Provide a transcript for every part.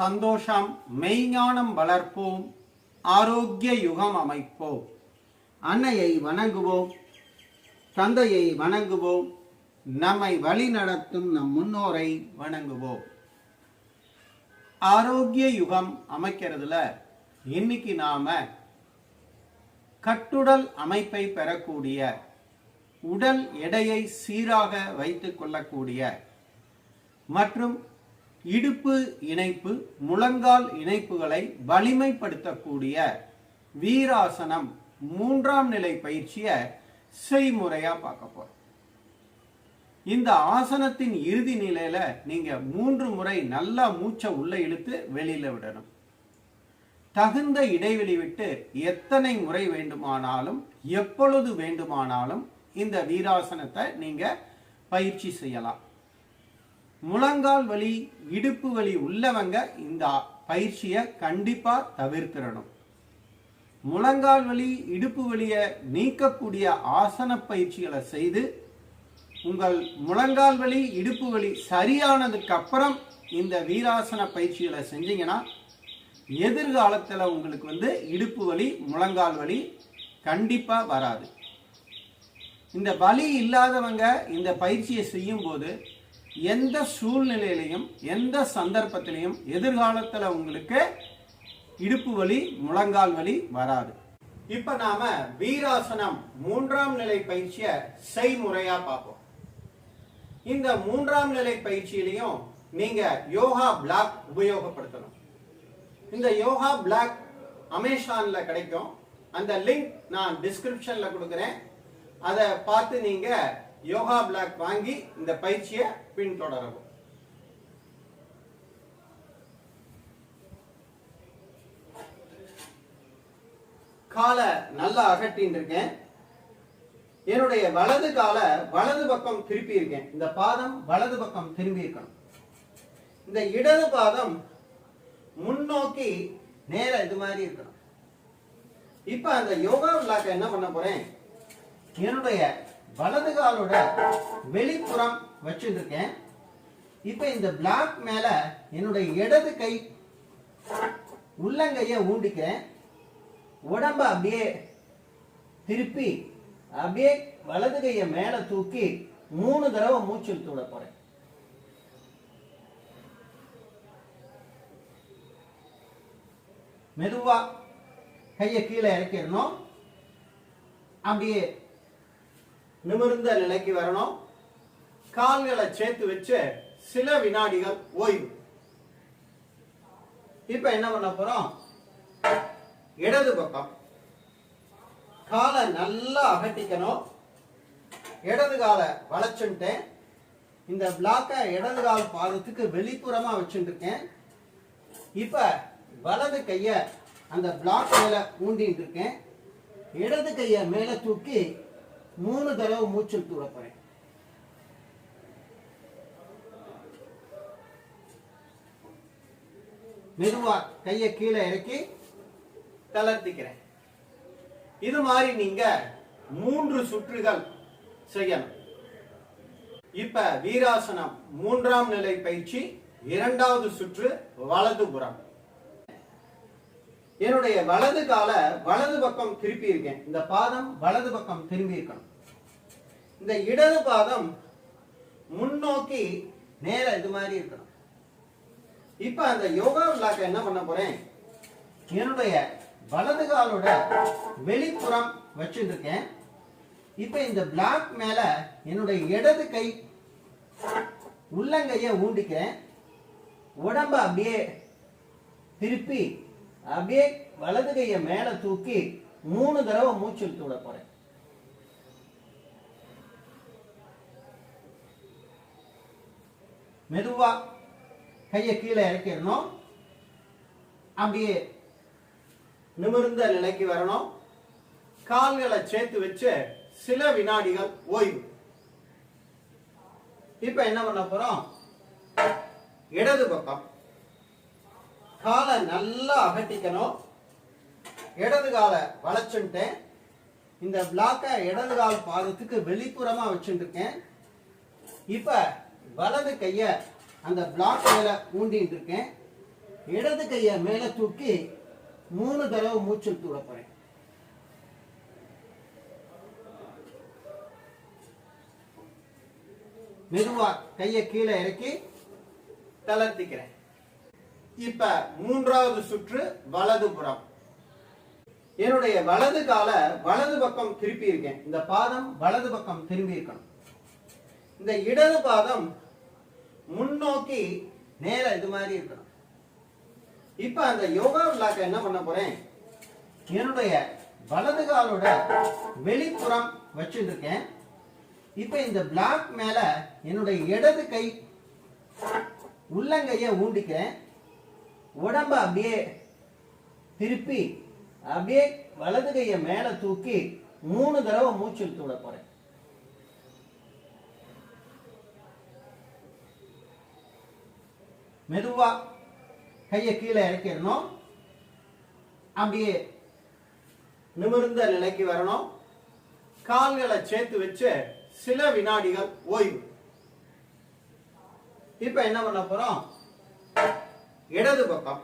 சந்தோஷம் மெய்ஞானம் வளர்ப்போம் ஆரோக்கிய யுகம் அமைப்போம். அன்னையை வணங்குவோம் தந்தையை வணங்குவோம் நம்மை வழி நடத்தும் நம் முன்னோரை வணங்குவோம். ஆரோக்கிய யுகம் அமைக்கிறதுல இன்னைக்கு நாம கட்டுடல் அமைப்பை பெறக்கூடிய உடல் எடையை சீராக வைத்துக் கொள்ளக்கூடிய மற்றும் இடுப்பு இணைப்பு முழங்கால் இணைப்புகளை வலிமைப்படுத்தக்கூடிய வீராசனம் மூன்றாம் நிலை பயிற்சியை செய்முறையா பார்க்க போறோம். இந்த ஆசனத்தின் இறுதி நிலையில நீங்க மூன்று முறை நல்லா மூச்சை உள்ள இழுத்து வெளியில விடணும். தகுந்த இடைவெளி விட்டு எத்தனை முறை வேண்டுமானாலும் எப்பொழுது வேண்டுமானாலும் இந்த வீராசனத்தை நீங்க பயிற்சி செய்யலாம். முழங்கால் வலி இடுப்பு வலி உள்ளவங்க இந்த பயிற்சியை கண்டிப்பாக தவிர்த்திடணும். முழங்கால் வலி இடுப்பு வலியை நீக்கக்கூடிய ஆசன பயிற்சிகளை செய்து உங்கள் முழங்கால் வலி இடுப்பு வலி சரியானதுக்கு அப்புறம் இந்த வீராசன பயிற்சிகளை செஞ்சீங்கன்னா எதிர்காலத்தில் உங்களுக்கு வந்து இடுப்பு வலி முழங்கால் வலி கண்டிப்பாக வராது. இந்த வலி இல்லாதவங்க இந்த பயிற்சியை செய்யும்போது எந்த சூழ்நிலையிலையும் எந்த சந்தர்ப்பத்திலையும் எதிர்காலத்தில் உங்களுக்கு இடுப்பு வலி முழங்கால் வலி வராது. இப்ப நாம வீராசனம் மூன்றாம் நிலை பயிற்சியை செய்முறையா பார்ப்போம். இந்த மூன்றாம் நிலை பயிற்சியிலையும் நீங்க யோகா பிளாக் உபயோகப்படுத்தணும். இந்த யோகா பிளாக் அமேசான்ல கிடைக்கும். அந்த லிங்க் நான் டிஸ்கிரிப்ஷன்ல கொடுக்குறேன். அதை பார்த்து நீங்க யோகா பிளாக் வாங்கி இந்த பயிற்சியை பின்தொடரவும். காலை நல்லா அகட்டின்னு இருக்கேன் என்னுடைய வலது காலை வலது பக்கம் திருப்பி இருக்கேன் இந்த பாதம் வலது பக்கம் திரும்பி இருக்கணும் இந்த இடது பாதம் முன்னோக்கி நேர இது மாதிரி இருக்கணும். இப்ப அந்த யோகா விழாக்க என்ன பண்ண போறேன்? என்னுடைய வலது காலோட வெளிப்புறம் வச்சுட்டு இருக்கேன் இப்ப இந்த பிளாக் மேல என்னுடைய இடது கை உள்ளங்கைய ஊண்டிக்கிறேன். உடம்ப அப்படியே திருப்பி அப்படியே வலது கையை மேல தூக்கி மூணு தடவை மூச்சு இழுத்து விட போறேன். மெதுவா கையை கீழே இறக்கிடணும். அப்படியே நிமிர்ந்த நிலைக்கு வரணும். கால்களை சேர்த்து வச்சு சில வினாடிகள் ஓய்வு. இப்ப என்ன பண்ண போறோம்? இடது பக்கம். காலை நல்லா அகட்டிக்கணும். இடது காலை வளைச்சுட்டேன். இந்த பிளாக்கை இடது கால் பாதத்துக்கு வெளிப்புறமா வச்சுட்டு இருக்கேன். இப்ப வலது கைய அந்த பிளாக் மேல ஊண்டிட்டு இருக்கேன். இடது கைய மேல தூக்கி மூணு தடவை மூச்சு தூட போறேன். மெதுவா கையை கீழே இறக்கி தளர்த்திக்கிறேன். இது மாதிரி நீங்க மூன்று சுற்றுகள் செய்யணும். இப்ப வீராசனம் மூன்றாம் நிலை பயிற்சி இரண்டாவது சுற்று வலதுபுறம். என்னுடைய வலது கால வலது பக்கம் திருப்பி இருக்கேன். இந்த பாதம் வலது பக்கம் திரும்பி இருக்கணும். இந்த இடது பாதம் முன்னோக்கி நேர இது மாதிரி இருக்கணும். இப்ப அந்த யோகா விழாக்க என்ன பண்ண போறேன்? என்னுடைய வலது காலோட வெளிப்புறம் வச்சுருக்கேன் இப்ப இந்த பிளாக் மேல என்னுடைய இடது கை உள்ளங்கைய ஊண்டிக்கிறேன். உடம்ப அப்படியே திருப்பி அப்படியே வலது கையை மேல தூக்கி மூணு தடவை மூச்சு இழுத்து விட போறேன். மெதுவா கையை கீழே இறக்கிடணும். அப்படியே நிமிர்ந்த நிலைக்கு வரணும். கால்களை சேர்த்து வச்சு சில வினாடிகள் ஓய்வு. இப்ப என்ன பண்ண போறோம்? இடது பக்கம் காலை நல்லா அகட்டிக்கணும். இடது காலை வளைச்சுட்டேன் இந்த பிளாக்கை இடது கால் பாதத்துக்கு வெளிப்புறமா வச்சுட்டு இருக்கேன். இப்ப வலது கைய அந்த பிளாக் மேல ஊண்டிட்டு இருக்கேன். இடது கையை மேல தூக்கி மூணு தடவை மூச்சு தூட போறேன். மெதுவா கையை கீழே இறக்கி தளர்த்திக்கிறேன். இப்ப மூன்றாவது சுற்று வலது புறம் என்னுடைய வலது கால வலது பக்கம் திருப்பி இருக்கேன். இந்த பாதம் வலது பக்கம் திரும்பி இருக்கணும். இந்த இடது பாதம் முன்னோக்கி நேர இது மாதிரி இருக்கணும். இப்ப அந்த யோகா விழாக்க என்ன பண்ண போறேன்? என்னுடைய வலது காலோட வெளிப்புறம் வச்சுட்டு இருக்கேன் இப்ப இந்த பிளாக் மேல என்னுடைய இடது கை உள்ளங்கைய ஊண்டிக்கிறேன். உடம்ப அப்படியே திருப்பி அப்படியே வலது கைய மேல தூக்கி மூணு தடவை மூச்சு இழுத்து விட போறேன். மெதுவா கையை கீழே இறக்கிடணும். அப்படியே நிமிர்ந்த நிலைக்கு வரணும். கால்களை சேர்த்து வச்சு சில வினாடிகள் ஓய்வு. இப்ப என்ன பண்ண போறோம்? இடது பக்கம்.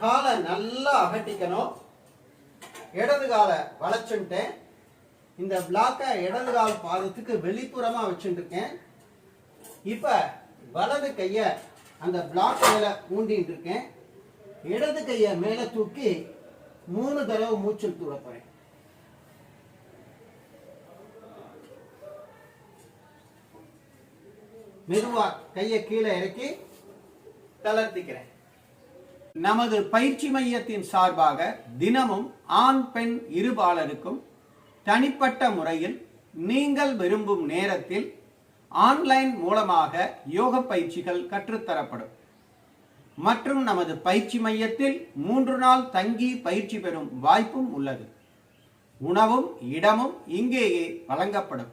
காலை நல்லா அகட்டிக்கணும். இடது காலை வளைச்சுட்டேன் இந்த பிளாக்கை இடது கால் பாதத்துக்கு வெளிப்புறமாக வச்சுட்டு இருக்கேன். இப்போ வலது கையை அந்த பிளாக் மேலே ஊண்டிட்டு இருக்கேன். இடது கையை மேலே தூக்கி மூணு தடவை மூச்சு இழுத்து விட மெதுவா கையை கீழே இறக்கி தளர்த்திக்கிறேன். நமது பயிற்சி மையத்தின் சார்பாக தினமும் ஆண் பெண் இருபாலருக்கும் தனிப்பட்ட முறையில் நீங்கள் விரும்பும் நேரத்தில் ஆன்லைன் மூலமாக யோக பயிற்சிகள் கற்றுத்தரப்படும். மற்றும் நமது பயிற்சி மையத்தில் மூன்று நாள் தங்கி பயிற்சி பெறும் வாய்ப்பும் உள்ளது. உணவும் இடமும் இங்கேயே வழங்கப்படும்.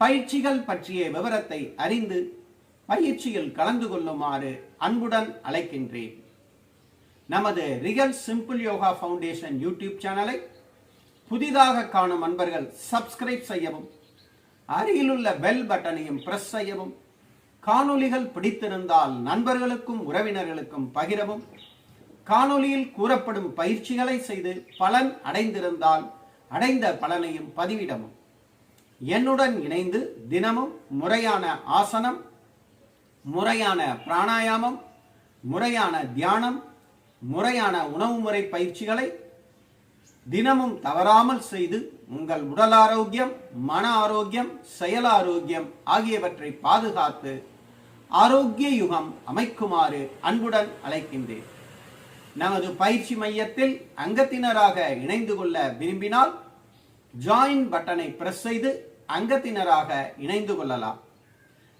பயிற்சிகள் பற்றிய விவரத்தை அறிந்து பயிற்சியில் கலந்து கொள்ளுமாறு அன்புடன் அழைக்கின்றேன். நமது Real Simple Yoga Foundation YouTube சேனலை புதிதாக காணும் அன்பர்கள் சப்ஸ்கிரைப் செய்யவும் அருகிலுள்ள பெல் பட்டனையும் பிரஸ் செய்யவும் காணொளிகள் பிடித்திருந்தால் நண்பர்களுக்கும் உறவினர்களுக்கும் பகிரவும் காணொளியில் கூறப்படும் பயிற்சிகளை செய்து பலன் அடைந்திருந்தால் அடைந்த பலனையும் பதிவிடவும். என்னுடன் இணைந்து தினமும் முறையான ஆசனம் முறையான பிராணாயாமம் முறையான தியானம் முறையான உணவு முறை பயிற்சிகளை தினமும் தவறாமல் செய்து உங்கள் உடல் ஆரோக்கியம் மன ஆரோக்கியம் செயல் ஆரோக்கியம் ஆகியவற்றை பாதுகாத்து ஆரோக்கிய யுகம் அமைக்குமாறு அன்புடன் அழைக்கின்றேன். நமது பயிற்சி மையத்தில் அங்கத்தினராக இணைந்து கொள்ள விரும்பினால் ஜாயின் பட்டனை பிரஸ் செய்து அங்கத்தினராக இணைந்து கொள்ளலாம்.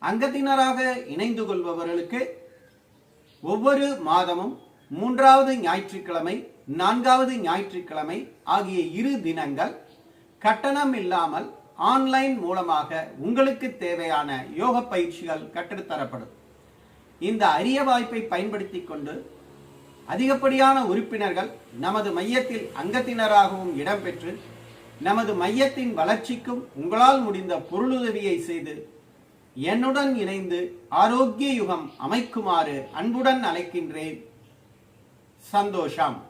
அங்கத்தினராக இணைந்து கொள்பவர்களுக்கு ஒவ்வொரு மாதமும் மூன்றாவது ஞாயிற்றுக்கிழமை நான்காவது ஞாயிற்றுக்கிழமை ஆகிய இரு தினங்கள் கட்டணம் இல்லாமல் ஆன்லைன் மூலமாக உங்களுக்கு தேவையான யோக பயிற்சிகள் கற்றுத்தரப்படும் இந்த அரிய வாய்ப்பை பயன்படுத்தி கொண்டு அதிகப்படியான உறுப்பினர்கள் நமது மையத்தில் அங்கத்தினராகவும் இடம்பெற்று நமது மையத்தின் வளர்ச்சிக்கும் உங்களால் முடிந்த பொருளுதவியை செய்து என்னுடன் இணைந்து ஆரோக்கிய யுகம் அமைக்குமாறு அன்புடன் அழைக்கின்றேன். சந்தோஷம்.